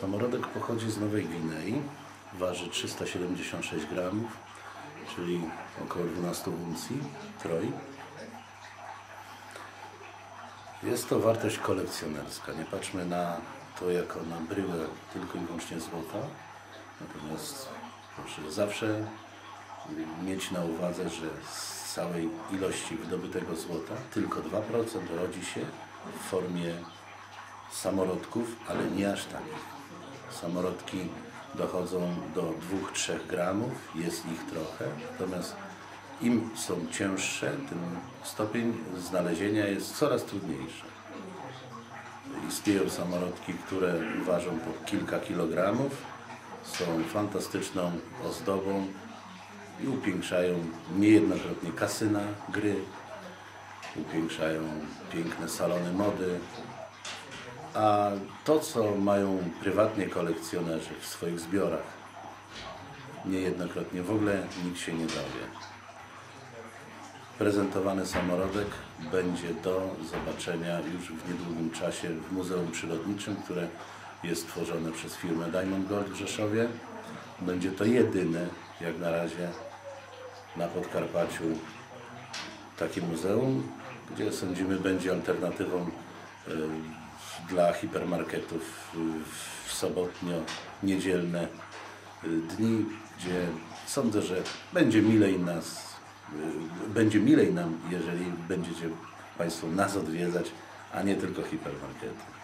Samorodek pochodzi z Nowej Gwinei, waży 376 gramów, czyli około 12 uncji, troj. Jest to wartość kolekcjonerska. Nie patrzmy na to jako na bryłę tylko i wyłącznie złota. Natomiast proszę zawsze mieć na uwadze, że z całej ilości wydobytego złota tylko 2% rodzi się w formie samorodków, ale nie aż takich. Samorodki dochodzą do 2-3 gramów, jest ich trochę, natomiast im są cięższe, tym stopień znalezienia jest coraz trudniejszy. Istnieją samorodki, które ważą po kilka kilogramów, są fantastyczną ozdobą i upiększają niejednokrotnie kasyna, gry, upiększają piękne salony mody, a to, co mają prywatnie kolekcjonerzy w swoich zbiorach, niejednokrotnie w ogóle nikt się nie dowie. Prezentowany samorodek będzie do zobaczenia już w niedługim czasie w Muzeum Przyrodniczym, które jest tworzone przez firmę Diamond Gold w Rzeszowie. Będzie to jedyne, jak na razie, na Podkarpaciu takie muzeum, gdzie sądzimy będzie alternatywą y, dla hipermarketów w sobotnio-niedzielne y, dni, gdzie sądzę, że będzie milej nas, y, będzie milej nam, jeżeli będziecie Państwo nas odwiedzać, a nie tylko hipermarkety.